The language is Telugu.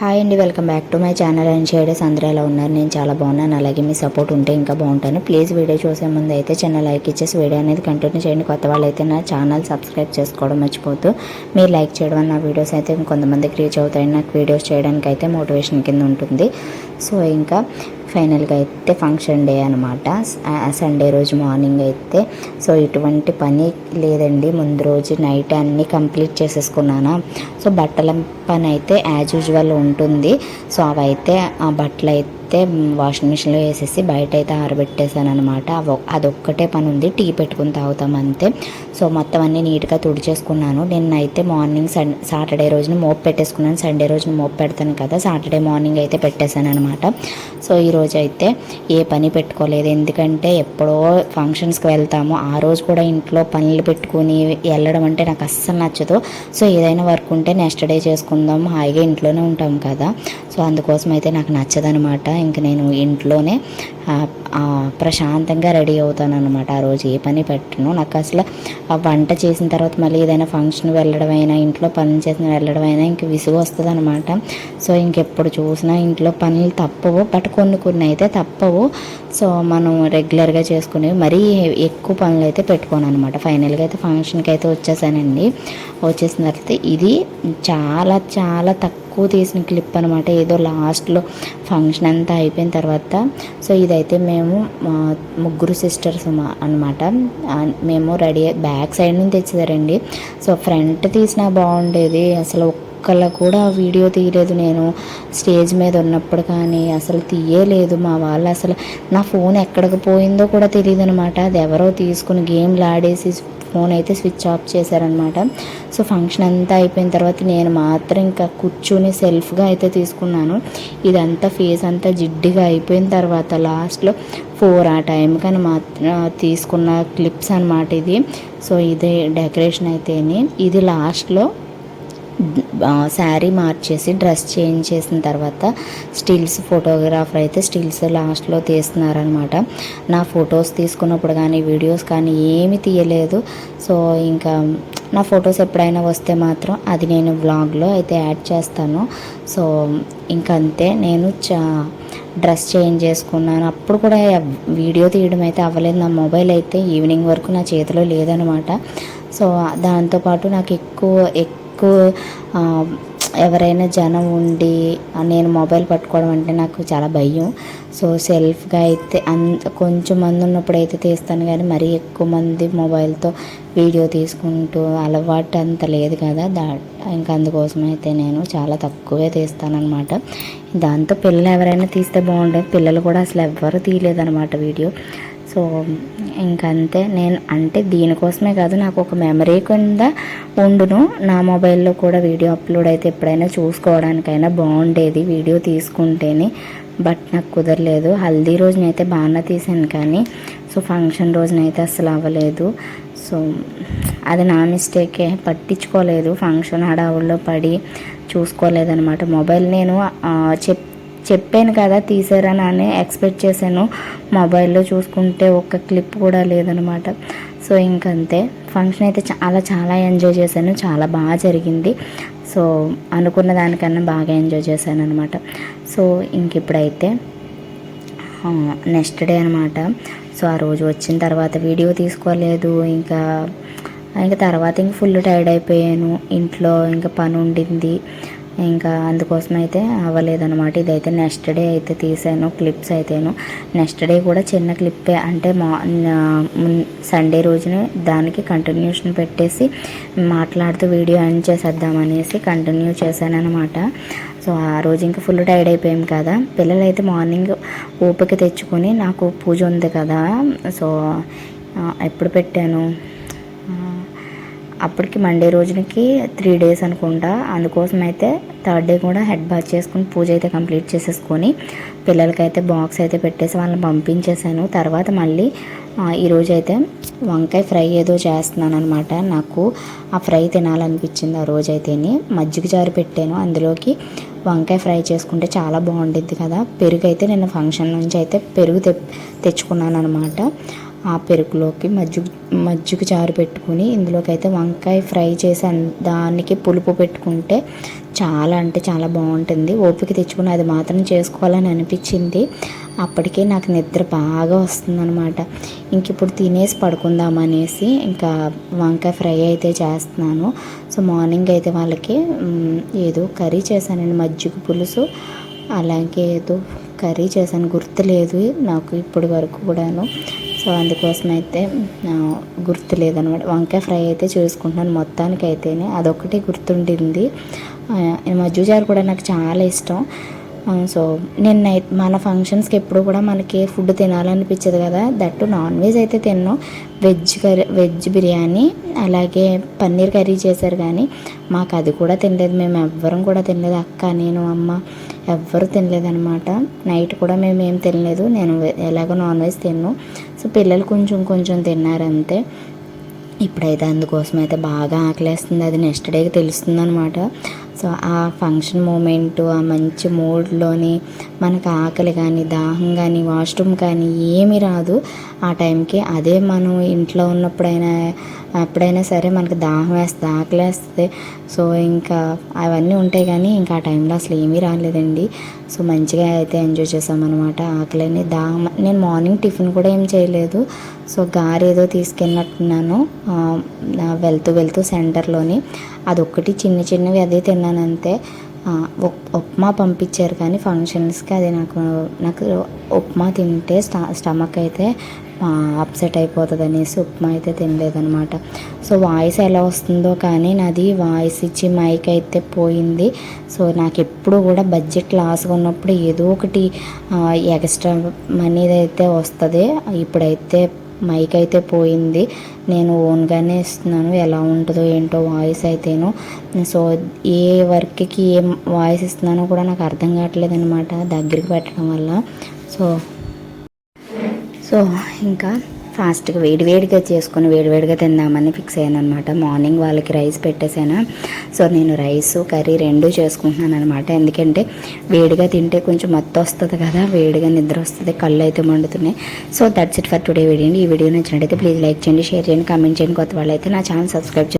హాయ్ అండి welcome back to my channel. And shades. అందరూ ఎలా ఉన్నారు? నేను చాలా బాగున్నాను. అలాగే మీ సపోర్ట్ ఉంటే ఇంకా బాగుంటాను. ప్లీజ్ వీడియో చూసే ముందు అయితే చిన్న లైక్ ఇచ్చేసి వీడియో అనేది కంటిన్యూ చేయండి. కొత్త వాళ్ళు అయితే నా ఛానల్ సబ్స్క్రైబ్ చేసుకోవడం మర్చిపోతూ మీరు లైక్ చేయడం నా వీడియోస్ అయితే కొంతమందికి రీచ్ అవుతాయి నాకు వీడియోస్ చేయడానికి అయితే మోటివేషన్ కింద ఉంటుంది. సో ఇంకా ఫైనల్గా అయితే ఫంక్షన్ డే అనమాట సండే రోజు మార్నింగ్ అయితే. సో ఇటువంటి పని లేదండి. ముందు రోజు నైట్ అన్నీ కంప్లీట్ చేసేసుకున్నాను. సో బట్టల పని అయితే యాజ్ యూజువల్ ఉంటుంది. సో అవైతే ఆ బట్టలు అయితే అయితే వాషింగ్ మిషన్లో వేసేసి బయట అయితే ఆరబెట్టేశాను అనమాట అదొక్కటే పని ఉంది టీ పెట్టుకుని తాగుతాం అంతే. సో మొత్తం అన్నీ నీట్గా తుడిచేసుకున్నాను. నిన్నైతే మార్నింగ్ సన్ సాటర్డే రోజున మోప్ పెట్టేసుకున్నాను. సండే రోజున మోప్ పెడతాను కదా సాటర్డే మార్నింగ్ అయితే పెట్టేశాను అనమాట సో ఈరోజు అయితే ఏ పని పెట్టుకోలేదు. ఎందుకంటే ఎప్పుడో ఫంక్షన్స్కి వెళ్తాము. ఆ రోజు కూడా ఇంట్లో పనులు పెట్టుకుని వెళ్ళడం అంటే నాకు అస్సలు నచ్చదు. సో ఏదైనా వర్క్ ఉంటే నెక్స్ట్ డే చేసుకుందాం. హాయిగా ఇంట్లోనే ఉంటాం కదా. సో అందుకోసం అయితే నాకు నచ్చదనమాట ఇంక నేను ఇంట్లోనే ప్రశాంతంగా రెడీ అవుతాను అనమాట ఆ రోజు. ఏ పని పెట్టను. నాకు అసలు ఆ వంట చేసిన తర్వాత మళ్ళీ ఏదైనా ఫంక్షన్ వెళ్ళడం అయినా ఇంట్లో పనులు చేసిన వెళ్ళడం అయినా ఇంక విసుగు వస్తుంది అనమాట సో ఇంకెప్పుడు చూసినా ఇంట్లో పనులు తప్పవు. బట్ కొన్ని కొన్ని అయితే తప్పవు. సో మనం రెగ్యులర్గా చేసుకునేవి మరీ ఎక్కువ పనులు అయితే పెట్టుకోను అనమాట ఫైనల్గా అయితే ఫంక్షన్కి అయితే వచ్చేసానండి. వచ్చేసిన తర్వాత ఇది చాలా చాలా తక్కువ తీసిన క్లిప్ అనమాట ఏదో లాస్ట్లో ఫంక్షన్ అంతా అయిపోయిన తర్వాత. సో ఇది అయితే మేము ముగ్గురు సిస్టర్స్ అనమాట మేము రెడీ బ్యాక్ సైడ్ నుంచి తెచ్చేదారండి సో ఫ్రంట్ తీసినా బాగుండేది. అసలు ఒక్కళ్ళ కూడా వీడియో తీయలేదు నేను. స్టేజ్ మీద ఉన్నప్పుడు కానీ అసలు తీయలేదు మా వాళ్ళు. అసలు నా ఫోన్ ఎక్కడికి పోయిందో కూడా తెలియదు అనమాట అది ఎవరో తీసుకుని గేమ్లు ఆడేసి ఫోన్ అయితే స్విచ్ ఆఫ్ చేశారనమాట సో ఫంక్షన్ అంతా అయిపోయిన తర్వాత నేను మాత్రం ఇంకా కూర్చుని సెల్ఫ్గా అయితే తీసుకున్నాను. ఇదంతా ఫేస్ అంతా జిడ్డిగా అయిపోయిన తర్వాత లాస్ట్లో ఫోర్ ఆ టైం కానీ మాత్రం తీసుకున్న క్లిప్స్ అనమాట ఇది. సో ఇదే డెకరేషన్ అయితేనే. ఇది లాస్ట్లో శారీ మార్చేసి డ్రెస్ చేంజ్ చేసిన తర్వాత స్టిల్స్ ఫోటోగ్రాఫర్ అయితే స్టిల్స్ లాస్ట్లో తీస్తున్నారనమాట. నా ఫొటోస్ తీసుకున్నప్పుడు కానీ వీడియోస్ కానీ ఏమి తీయలేదు. సో ఇంకా నా ఫొటోస్ ఎప్పుడైనా వస్తే మాత్రం అది నేను బ్లాగ్లో అయితే యాడ్ చేస్తాను. సో ఇంకంతే. నేను చా డ్రెస్ చేంజ్ చేసుకున్నాను. అప్పుడు కూడా వీడియో తీయడం అయితే అవ్వలేదు. నా మొబైల్ అయితే ఈవినింగ్ వరకు నా చేతిలో లేదనమాట. సో దాంతోపాటు నాకు ఎక్కువ ఎక్కువ ఎవరైనా జనం ఉండి నేను మొబైల్ పట్టుకోవడం అంటే నాకు చాలా భయం. సో సెల్ఫ్గా అయితే అంత కొంచెం మంది ఉన్నప్పుడు అయితే తీస్తాను కానీ మరీ ఎక్కువ మంది మొబైల్తో వీడియో తీసుకుంటూ అలవాటు అంత లేదు కదా. దా ఇంకా అందుకోసం అయితే నేను చాలా తక్కువే తీస్తానమాట దాంతో పిల్లలు ఎవరైనా తీస్తే బాగుంటుంది పిల్లలు కూడా అసలు ఎవ్వరు తీయలేదనమాట వీడియో. సో ఇంకంతే. నేను అంటే దీనికోసమే కాదు నాకు ఒక మెమరీ కింద ఉండును. నా మొబైల్లో కూడా వీడియో అప్లోడ్ అయితే ఎప్పుడైనా చూసుకోవడానికైనా బాగుండేది వీడియో తీసుకుంటేనే. బట్ నాకు కుదరలేదు. హల్దీ రోజునైతే బాగా తీసాను కానీ సో ఫంక్షన్ రోజునైతే అసలు అవ్వలేదు. సో అది నా మిస్టేకే. పట్టించుకోలేదు. ఫంక్షన్ హడావుల్లో పడి చూసుకోలేదనమాట మొబైల్ నేను చెప్ చెప్పాను కదా తీసారని అని ఎక్స్పెక్ట్ చేశాను. మొబైల్లో చూసుకుంటే ఒక్క క్లిప్ కూడా లేదనమాట సో ఇంకంతే. ఫంక్షన్ అయితే చాలా చాలా ఎంజాయ్ చేశాను. చాలా బాగా జరిగింది. సో అనుకున్న దానికన్నా బాగా ఎంజాయ్ చేశాను అనమాట సో ఇంక ఇప్పుడైతే నెక్స్ట్ డే అనమాట సో ఆ రోజు వచ్చిన తర్వాత వీడియో తీసుకోలేదు. ఇంకా ఇంకా తర్వాత ఇంక ఫుల్ టైర్డ్ అయిపోయాను. ఇంట్లో ఇంకా పని ఉండింది ఇంకా అందుకోసం అయితే అవ్వలేదన్నమాట. ఇదైతే నెక్స్ట్ డే అయితే తీసాను క్లిప్స్ అయితేను. నెక్స్ట్ డే కూడా చిన్న క్లిప్పే. అంటే మా సండే రోజునే దానికి కంటిన్యూషన్ పెట్టేసి మాట్లాడుతూ వీడియో ఎండ్ చేసేద్దామనేసి కంటిన్యూ చేశాను అనమాట సో ఆ రోజు ఇంకా ఫుల్ టైర్డ్ అయిపోయాం కదా. పిల్లలైతే మార్నింగ్ ఓపిక తెచ్చుకొని నాకు పూజ ఉంది కదా. సో ఎప్పుడు పెట్టాను? అప్పటికి మండే రోజునకి త్రీ డేస్ అనుకుంటా. అందుకోసం అయితే థర్డ్ డే కూడా హెడ్ బాత్ చేసుకుని పూజ అయితే కంప్లీట్ చేసేసుకొని పిల్లలకైతే బాక్స్ అయితే పెట్టేసి వాళ్ళని పంపించేశాను. తర్వాత మళ్ళీ ఈరోజు అయితే వంకాయ ఫ్రై ఏదో చేస్తున్నాను అనమాట నాకు ఆ ఫ్రై తినాలనిపించింది ఆ రోజైతేనే మజ్జిగ జారు పెట్టాను. అందులోకి వంకాయ ఫ్రై చేసుకుంటే చాలా బాగుండిద్ది కదా. పెరుగు అయితే నేను ఫంక్షన్ నుంచి అయితే పెరుగు తె తెచ్చుకున్నాను అనమాట ఆ పెరుగులోకి మజ్జిగ మజ్జిగ చారు పెట్టుకుని ఇందులోకి అయితే వంకాయ ఫ్రై చేసి దానికి పులుపు పెట్టుకుంటే చాలా అంటే చాలా బాగుంటుంది. ఓపిక తెచ్చుకుని అది మాత్రం చేసుకోవాలని అనిపించింది. అప్పటికే నాకు నిద్ర బాగా వస్తుందన్నమాట. ఇంక ఇప్పుడు తినేసి పడుకుందాం అనేసి ఇంకా వంకాయ ఫ్రై అయితే చేస్తున్నాను. సో మార్నింగ్ అయితే వాళ్ళకి ఏదో కర్రీ చేశానండి మజ్జిగ పులుసు. అలాగే ఏదో కర్రీ చేశాను. గుర్తులేదు నాకు ఇప్పటి వరకు కూడాను. సో అందుకోసం అయితే ఆ, వంకాయ ఫ్రై అయితే చేసుకుంటున్నాను మొత్తానికి అయితేనే అదొకటి గుర్తుండింది. ఆ, ఈ కూడా నాకు చాలా ఇష్టం. సో నేను నైట్ మన ఫంక్షన్స్కి ఎప్పుడు కూడా మనకి ఫుడ్ తినాలనిపించదు కదా. దట్టు నాన్ వెజ్ అయితే తిన్నాం. వెజ్ కర్రీ వెజ్ బిర్యానీ అలాగే పన్నీర్ కర్రీ చేశారు కానీ మాకు అది కూడా తినలేదు. మేము ఎవ్వరం కూడా తినలేదు. అక్క నేను అమ్మ ఎవ్వరు తినలేదనమాట నైట్ కూడా మేము ఏం తినలేదు. నేను ఎలాగో నాన్ వెజ్ తిన్ను. సో పిల్లలు కొంచెం కొంచెం తిన్నారు అంతే ఇప్పుడైతే అందుకోసం అయితే బాగా ఆకలేస్తుంది. అది నెక్స్ట్ డేకి తెలుస్తుంది అనమాట సో ఆ ఫంక్షన్ మూమెంట్ ఆ మంచి మూడ్లోని మనకు ఆకలి కానీ దాహం కానీ వాష్రూమ్ కానీ ఏమీ రాదు. ఆ టైంకి అదే మనం ఇంట్లో ఉన్నప్పుడైనా ఎప్పుడైనా సరే మనకు దాహం వేస్తుంది ఆకలి వేస్తుంది. సో ఇంకా అవన్నీ ఉంటాయి కానీ ఇంకా ఆ టైంలో అసలు ఏమీ రాలేదండి. సో మంచిగా అయితే ఎంజాయ్ చేసామన్నమాట ఆకలిని. దాహం నేను మార్నింగ్ టిఫిన్ కూడా ఏం చేయలేదు. సో గారేదో ఏదో తీసుకెళ్ళినట్టున్నాను వెళ్తూ వెళ్తూ సెంటర్లోని. అదొక్కటి చిన్న చిన్నవి అదే తిన్నాను అంతే ఉప్మా పంపించారు కానీ ఫంక్షన్స్కి అది నాకు నాకు ఉప్మా తింటే స్ట స్టమక్ అయితే అప్సెట్ అయిపోతుంది అనేసి ఉప్మా అయితే తినలేదనమాట సో వాయిస్ ఎలా వస్తుందో కానీ నాది వాయిస్ ఇచ్చి మైక్ అయితే పోయింది. సో నాకు ఎప్పుడు కూడా బడ్జెట్ లాస్గా ఉన్నప్పుడు ఏదో ఒకటి ఎక్స్ట్రా మనీ అయితే వస్తుంది. ఇప్పుడైతే మైక్ అయితే పోయింది. నేను ఓన్గానే ఇస్తున్నాను. ఎలా ఉంటుందో ఏంటో వాయిస్ అయితేను. సో ఏ వర్క్కి ఏం వాయిస్ ఇస్తున్నానో కూడా నాకు అర్థం కావట్లేదు అనమాట దగ్గరికి పెట్టడం వల్ల. సో సో ఇంకా ఫాస్ట్గా వేడివేడిగా చేసుకొని వేడివేడిగా తిందామని ఫిక్స్ అయ్యాను అనమాట మార్నింగ్ వాళ్ళకి రైస్ పెట్టేశాను. సో నేను రైస్ కర్రీ రెండు చేసుకుంటున్నాను అనమాట ఎందుకంటే వేడిగా తింటే కొంచెం మత్తు వస్తుంది కదా వేడిగా నిద్ర వస్తుంది కళ్ళు అయితే మండుతున్నాయి. So that's it for today video ఈ వీడియో నచ్చినట్టయితే ప్లీజ్ లైక్ చేయండి షేర్ చేయండి కామెంట్ చేయండి. కొత్త వాళ్ళు అయితే నా ఛానల్ సబ్స్క్రైబ్ చేయండి